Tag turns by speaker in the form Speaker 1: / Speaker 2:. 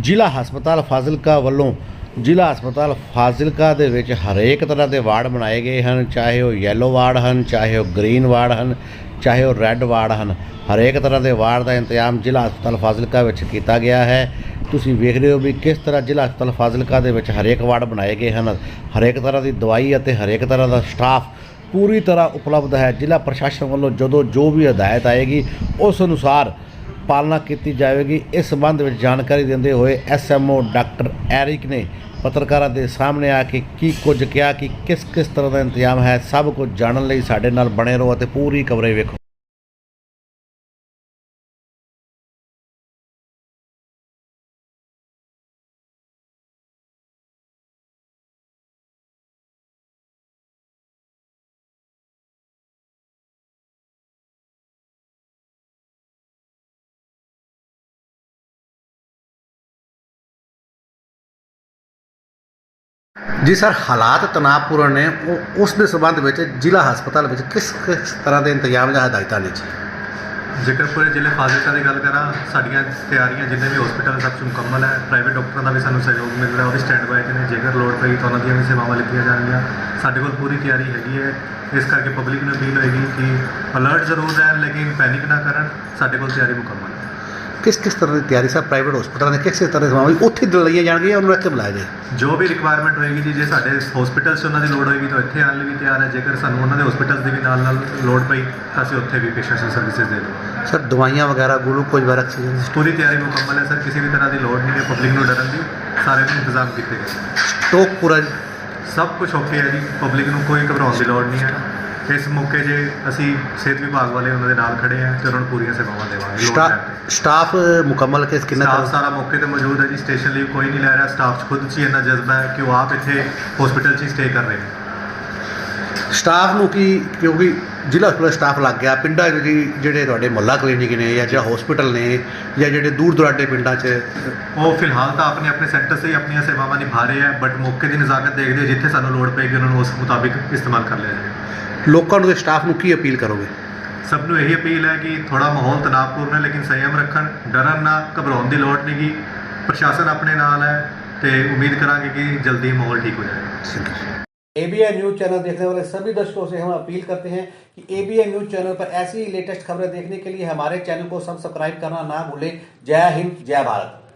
Speaker 1: ਜ਼ਿਲ੍ਹਾ ਹਸਪਤਾਲ ਫਾਜ਼ਿਲਕਾ ਵੱਲੋਂ ਜ਼ਿਲ੍ਹਾ ਹਸਪਤਾਲ ਫਾਜ਼ਿਲਕਾ ਦੇ ਵਿੱਚ ਹਰੇਕ ਤਰ੍ਹਾਂ ਦੇ ਵਾਰਡ ਬਣਾਏ ਗਏ ਹਨ, ਚਾਹੇ ਉਹ ਯੈਲੋ ਵਾਰਡ ਹਨ, ਚਾਹੇ ਉਹ ਗ੍ਰੀਨ ਵਾਰਡ ਹਨ, ਚਾਹੇ ਉਹ ਰੈੱਡ ਵਾਰਡ ਹਨ। ਹਰੇਕ ਤਰ੍ਹਾਂ ਦੇ ਵਾਰਡ ਦਾ ਇੰਤਜ਼ਾਮ ਜ਼ਿਲ੍ਹਾ ਹਸਪਤਾਲ ਫਾਜ਼ਿਲਕਾ ਵਿੱਚ ਕੀਤਾ ਗਿਆ ਹੈ। ਤੁਸੀਂ ਵੇਖ ਰਹੇ ਹੋ ਵੀ ਕਿਸ ਤਰ੍ਹਾਂ ਜ਼ਿਲ੍ਹਾ ਹਸਪਤਾਲ ਫਾਜ਼ਿਲਕਾ ਦੇ ਵਿੱਚ ਹਰੇਕ ਵਾਰਡ ਬਣਾਏ ਗਏ ਹਨ। ਹਰੇਕ ਤਰ੍ਹਾਂ ਦੀ ਦਵਾਈ ਅਤੇ ਹਰੇਕ ਤਰ੍ਹਾਂ ਦਾ ਸਟਾਫ ਪੂਰੀ ਤਰ੍ਹਾਂ ਉਪਲਬਧ ਹੈ। ਜ਼ਿਲ੍ਹਾ ਪ੍ਰਸ਼ਾਸਨ ਵੱਲੋਂ ਜਦੋਂ ਜੋ ਵੀ ਹਦਾਇਤ ਆਏਗੀ, ਉਸ ਅਨੁਸਾਰ ਪਾਲਣਾ ਕੀਤੀ ਜਾਵੇਗੀ। ਇਸ ਸੰਬੰਧ ਵਿੱਚ ਜਾਣਕਾਰੀ ਦਿੰਦੇ ਹੋਏ ਐਸਐਮਓ ਡਾਕਟਰ ਐਰਿਕ ਨੇ ਪੱਤਰਕਾਰਾਂ ਦੇ ਸਾਹਮਣੇ ਆ ਕੇ ਕੀ ਕੁਝ ਕਿਹਾ ਕਿ ਕਿਸ ਕਿਸ ਤਰ੍ਹਾਂ ਦਾ ਇੰਤਜ਼ਾਮ ਹੈ, ਸਭ ਕੁਝ ਜਾਣਨ ਲਈ ਸਾਡੇ ਨਾਲ ਬਣੇ ਰਹੋ ਅਤੇ ਪੂਰੀ ਕਵਰੇਜ ਵੇਖੋ। ਜੀ ਸਰ, ਹਾਲਾਤ ਤਣਾਅਪੂਰਨ ਨੇ। ਉਹ ਉਸ ਦੇ ਸੰਬੰਧ ਵਿੱਚ ਜ਼ਿਲ੍ਹਾ ਹਸਪਤਾਲ ਵਿੱਚ ਕਿਸ ਕਿਸ ਤਰ੍ਹਾਂ ਦੇ ਇੰਤਜ਼ਾਮ ਜਾਂ ਹਦਾਇਤਾਂ ਨੇ ਜੀ?
Speaker 2: ਜੇਕਰ ਪੂਰੇ ਜ਼ਿਲ੍ਹੇ ਫਾਜ਼ਿਲਕਾ ਦੀ ਗੱਲ ਕਰਾਂ, ਸਾਡੀਆਂ ਤਿਆਰੀਆਂ ਜਿੰਨੇ ਵੀ ਹਸਪੀਟਲ ਸਭ 'ਚ ਮੁਕੰਮਲ ਹੈ। ਪ੍ਰਾਈਵੇਟ ਡਾਕਟਰਾਂ ਦਾ ਵੀ ਸਾਨੂੰ ਸਹਿਯੋਗ ਮਿਲ ਰਿਹਾ, ਉਹ ਵੀ ਸਟੈਂਡ ਬਾਈ ਨੇ। ਜੇਕਰ ਲੋੜ ਪਈ ਤਾਂ ਉਹਨਾਂ ਦੀਆਂ ਵੀ ਸੇਵਾਵਾਂ ਲਿੱਤੀਆਂ ਜਾਣਗੀਆਂ। ਸਾਡੇ ਕੋਲ ਪੂਰੀ ਤਿਆਰੀ ਹੈਗੀ ਹੈ। ਇਸ ਕਰਕੇ ਪਬਲਿਕ ਨੂੰ ਅਪੀਲ ਹੋਏਗੀ ਕਿ ਅਲਰਟ ਜ਼ਰੂਰ ਰਹਿਣ, ਲੇਕਿਨ ਪੈਨਿਕ ਨਾ ਕਰਨ। ਸਾਡੇ ਕੋਲ ਤਿਆਰੀ ਮੁਕੰਮਲ ਹੈ।
Speaker 1: ਕਿਸ ਕਿਸ ਤਰ੍ਹਾਂ ਦੀ ਤਿਆਰੀ ਸਰ ਪ੍ਰਾਈਵੇਟ ਹਸਪਤਾਲਾਂ ਦੇ ਕਿਸ ਕਿਸ ਤਰ੍ਹਾਂ ਦੇ ਸਮਾਂ ਉੱਥੇ ਲਈਆਂ ਜਾਣਗੀਆਂ ਉਹਨੂੰ ਇੱਥੇ ਬੁਲਾਇਆ ਜਾਏ।
Speaker 2: ਜੋ ਵੀ ਰਿਕੁਆਇਰਮੈਂਟ ਹੋਏਗੀ ਜੀ ਜੇ ਸਾਡੇ ਹਸਪੀਟਲਸ 'ਚ ਉਹਨਾਂ ਦੀ ਲੋੜ ਹੋਏਗੀ ਤਾਂ ਇੱਥੇ ਆਉਣ ਲਈ ਵੀ ਤਿਆਰ ਹੈ। ਜੇਕਰ ਸਾਨੂੰ ਉਹਨਾਂ ਦੇ ਹਸਪੀਟਲਸ ਦੀ ਵੀ ਨਾਲ ਨਾਲ ਲੋੜ ਪਈ ਤਾਂ ਅਸੀਂ ਉੱਥੇ ਵੀ ਪੇਸ਼ੈਂਟਸ ਨੂੰ ਸਰਵਿਸਿਜ਼ ਦੇ ਦੇਵਾਂਗੇ।
Speaker 1: ਸਰ ਦਵਾਈਆਂ ਵਗੈਰਾ ਗਲੂਕੋਜ਼ ਵਗੈਰਾ ਆਕਸੀਜਨ
Speaker 2: ਪੂਰੀ ਤਿਆਰੀ ਮੁਕੰਮਲ ਹੈ ਸਰ ਕਿਸੇ ਵੀ ਤਰ੍ਹਾਂ ਦੀ ਲੋੜ ਨਹੀਂ ਹੈ ਪਬਲਿਕ ਨੂੰ ਡਰਨ ਦੀ। ਸਾਰੇ ਨੂੰ ਇੰਤਜ਼ਾਮ ਕੀਤੇ ਗਏ।
Speaker 1: ਸਟੋਕ ਪੂਰਾ।
Speaker 2: ਸਭ ਕੁਝ ਓਕੇ ਹੈ ਜੀ ਪਬਲਿਕ ਨੂੰ ਕੋਈ ਘਬਰਾਉਣ ਦੀ ਲੋੜ ਨਹੀਂ ਹੈ। ਇਸ ਮੌਕੇ 'ਜੇ ਅਸੀਂ ਸਿਹਤ ਵਿਭਾਗ ਵਾਲੇ ਉਹਨਾਂ ਦੇ ਨਾਲ ਖੜੇ ਹਾਂ ਤੇ ਉਹਨਾਂ ਨੂੰ ਪੂਰੀਆਂ ਸੇਵਾਵਾਂ ਦੇਵਾਂਗੇ ਲੋੜ
Speaker 1: ਸਟਾ-
Speaker 2: ਪੈਣ ਤੇ
Speaker 1: ਸਟਾਫ ਮੁਕੰਮਲ ਕਿਸ ਕਿੰਨਾ
Speaker 2: ਸਟਾਫ
Speaker 1: ਤਰ੍ਹਾਂ
Speaker 2: ਸਾਰਾ ਮੌਕੇ ਤੇ ਮੌਜੂਦ ਹੈ ਜੀ ਸਟੇਸ਼ਨ ਲਈ ਕੋਈ ਨਹੀਂ ਲੈ ਰਿਹਾ ਸਟਾਫ 'ਚ ਖੁਦ 'ਚ ਹੀ ਇੰਨਾ ਜਜ਼ਬਾ ਹੈ ਕਿ ਉਹ ਆਪ ਇੱਥੇ ਹਸਪੀਟਲ 'ਚ ਹੀ ਸਟੇ ਕਰ ਰਹੇ ਨੇ।
Speaker 1: ਸਟਾਫ ਨੂੰ ਕੀ ਕਿਉਂਕਿ ਜ਼ਿਲ੍ਹਾ ਹਸਪਤਾਲ ਸਟਾਫ ਲੱਗ ਗਿਆ ਪਿੰਡਾਂ ਵਿੱਚ ਜੀ ਜਿਹੜੇ ਤੁਹਾਡੇ ਮੁਹੱਲਾ ਕਲੀਨਿਕ ਨੇ ਜਾਂ ਜਿਹੜਾ ਹਸਪੀਟਲ ਨੇ ਜਾਂ ਜਿਹੜੇ ਦੂਰ ਦੁਰਾਡੇ ਪਿੰਡਾਂ 'ਚ
Speaker 2: ਉਹ ਫਿਲਹਾਲ ਤਾਂ ਆਪਣੇ ਆਪਣੇ ਸੈਂਟਰ 'ਤੇ ਹੀ ਆਪਣੀਆਂ ਸੇਵਾਵਾਂ ਨਿਭਾ ਰਹੇ ਹੈ ਬਟ ਮੌਕੇ ਦੀ ਨਜ਼ਾਕਤ ਦੇਖਦੇ ਹੋਏ ਜਿੱਥੇ ਸਾਨੂੰ ਲੋੜ ਪਏਗੀ ਉਹਨਾਂ ਨੂੰ ਉਸ ਮੁਤਾਬਿਕ ਇਸਤੇਮਾਲ ਕਰ ਲਿਆ ਜਾਏਗਾ
Speaker 1: ਲੋਕਾਂ ਨੂੰ ਤੇ ਸਟਾਫ ਨੂੰ ਕੀ ਅਪੀਲ ਕਰੋਗੇ
Speaker 2: ਸਭ ਨੂੰ ਇਹੀ ਅਪੀਲ ਹੈ ਕਿ ਥੋੜਾ ਮਾਹੌਲ ਤਣਾਅਪੂਰਨ ਹੈ ਲੇਕਿਨ ਸੰਯਮ ਰੱਖਣ ਡਰਨ ਨਾ ਘਬਰਾਉਣ ਦੀ ਲੋੜ ਨਹੀਂ ਗੀ ਪ੍ਰਸ਼ਾਸਨ ਆਪਣੇ ਨਾਲ ਹੈ ਤੇ ਉਮੀਦ ਕਰਾਂਗੇ ਕਿ ਜਲਦੀ ਮਾਹੌਲ ਠੀਕ ਹੋ ਜਾਏਗਾ
Speaker 3: एबीएन न्यूज चैनल देखने वाले सभी दर्शकों से हम अपील करते हैं कि एबीएन न्यूज चैनल पर ऐसी ही लेटेस्ट खबरें देखने के लिए हमारे चैनल को सब्सक्राइब करना ना भूलें जय हिंद जय भारत